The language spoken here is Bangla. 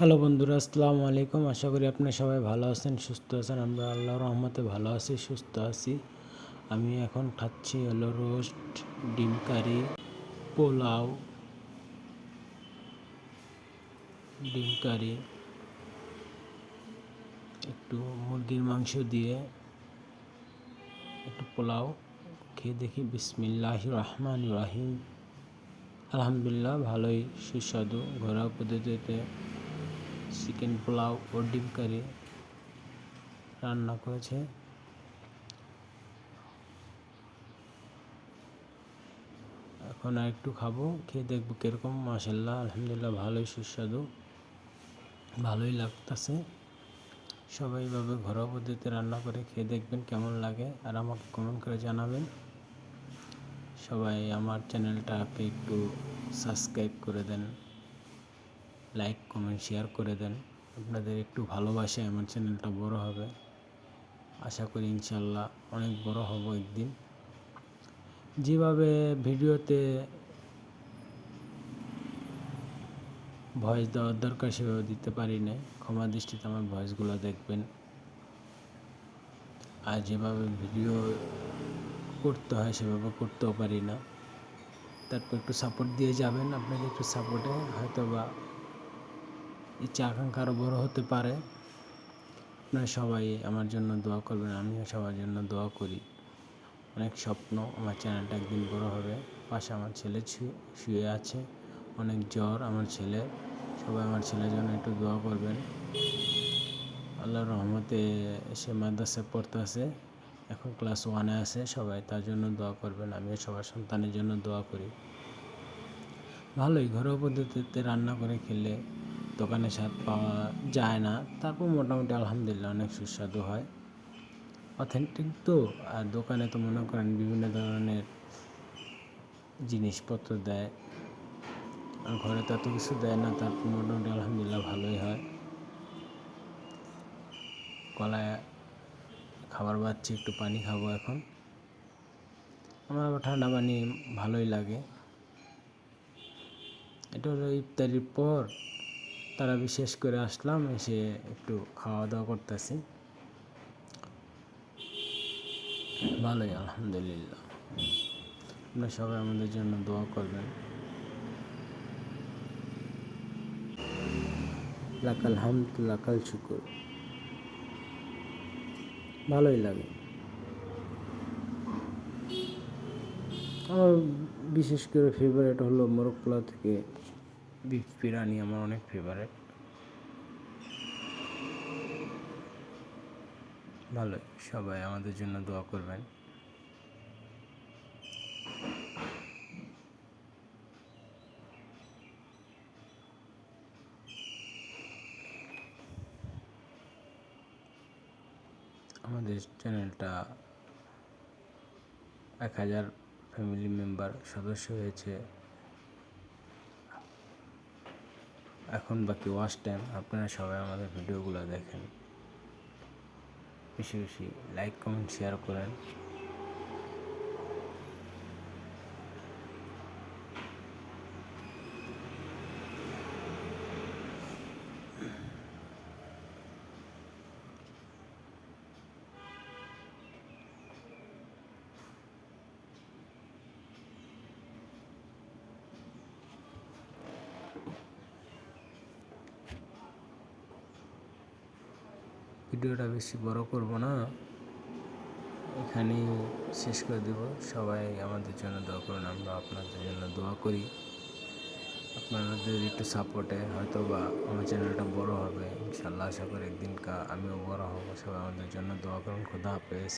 হ্যালো বন্ধুরা, আসসালামু আলাইকুম। আশা করি আপনারা সবাই ভালো আছেন, সুস্থ আছেন। আমরা আল্লাহর রহমতে ভালো আছি, সুস্থ আছি। আমি এখন খাচ্ছি হলো রোস্ট, ডিম কারি, পোলাও, ডিম কারি, একটু মুরগির মাংস দিয়ে একটু পোলাও। খেয়ে দেখি বিসমিল্লাহ রহমান রাহিম। আলহামদুলিল্লাহ, ভালোই সুস্বাদু ঘরোয়া পদ্ধতিতে চিকেন পোলাও ও ডিম কারি রান্না করেছে। এখন আর একটু খাব, খেয়ে দেখব কীরকম। মাসাল্লাহ আলহামদুলিল্লাহ ভালোই, সুস্বাদু, ভালোই লাগতেছে। সবাই এভাবে ঘরোয়া পদ্ধতিতে রান্না করে খেয়ে দেখবেন কেমন লাগে আর আমাকে কমেন্ট করে জানাবেন। সবাই আমার চ্যানেলটাকে একটু সাবস্ক্রাইব করে দেন। লাইক কমেন্ট শেয়ার করে দেন। আপনাদের একটু ভালোবাসে আমার চ্যানেলটা বড় হবে। আশা করি ইনশাল্লাহ অনেক বড় হব একদিন। যেভাবে ভিডিওতে ভয়েস দেওয়ার দরকার সেভাবে দিতে পারি না ক্ষমা দৃষ্টিতে আমার ভয়েসগুলো দেখবেন। আর যেভাবে ভিডিও করতে হয় সেভাবে করতেও পারি না। তারপর একটু সাপোর্ট দিয়ে যাবেন। আপনাদের একটু সাপোর্টে হয়তো বা ইচ্ছা আকাঙ্ক্ষা আরও বড়ো হতে পারে, আপনারা সবাই আমার জন্য দোয়া করবেন, আমিও সবার জন্য দোয়া করি। অনেক স্বপ্ন আমার চ্যানেলটা একদিন বড় হবে। পাশে আমার ছেলে শুয়ে আছে, অনেক জ্বর আমার ছেলে। সবাই আমার ছেলের জন্য একটু দোয়া করবেন। আল্লাহর রহমতে সে মাদ্রাসায় পড়তে আছে, এখন ক্লাস ওয়ানে আছে, সবাই তার জন্য দোয়া করবেন, আমিও সবার সন্তানের জন্য দোয়া করি। ভালোই ঘরোয়া পদ্ধতিতে রান্না করে খেলে দোকানে স্বাদ পাওয়া যায় না। তারপর মোটামুটি আলহামদুলিল্লাহ অনেক সুস্বাদু হয়। অথেন্টিক তো, আর দোকানে তো মনে করেন বিভিন্ন ধরনের জিনিসপত্র দেয়। আর ঘরে তো এত কিছু দেয় না, তারপর মোটামুটি আলহামদুলিল্লাহ ভালোই হয়। কলায় খাবার বাচ্ছি একটু পানি খাব এখন। আমার আবার ঠান্ডা পানি ভালোই লাগে। এটা হলো ইফতারির পর তারা বিশেষ করে আসলাম, এসে একটু খাওয়া দাওয়া করতেছি। ভালোই, আলহামদুলিল্লাহ। আপনারা সবাই আমাদের জন্য দোয়া করবেন। লাকাল হামদ, লাকাল শুকুর। ভালোই লাগে। আমার বিশেষ করে ফেভারেট হলো মোরগ থেকে বিফ বিরিয়ানি আমার অনেক ফেভারেট ভালোই, সবাই আমাদের জন্য দোয়া করবেন। আমাদের চ্যানেলটা এক হাজার ফ্যামিলি মেম্বার সদস্য হয়েছে। এখন বাকি ওয়াচ টাইম আপনারা সবাই আমাদের ভিডিওগুলো দেখেন। বেশি বেশি লাইক কমেন্ট শেয়ার করেন। ভিডিওটা বেশি বড় করব না। এখানেই শেষ করে দেব। সবাই আমাদের জন্য দোয়া করুন, আমরা আপনাদের জন্য দোয়া করি। আপনাদের একটু সাপোর্টে হয়তো বা আমার চ্যানেলটা বড় হবে, ইনশাল্লাহ আশা করি একদিন কা আমিও বড় হব। সবাই আমাদের জন্য দোয়া করুন, খোদা হাফেজ।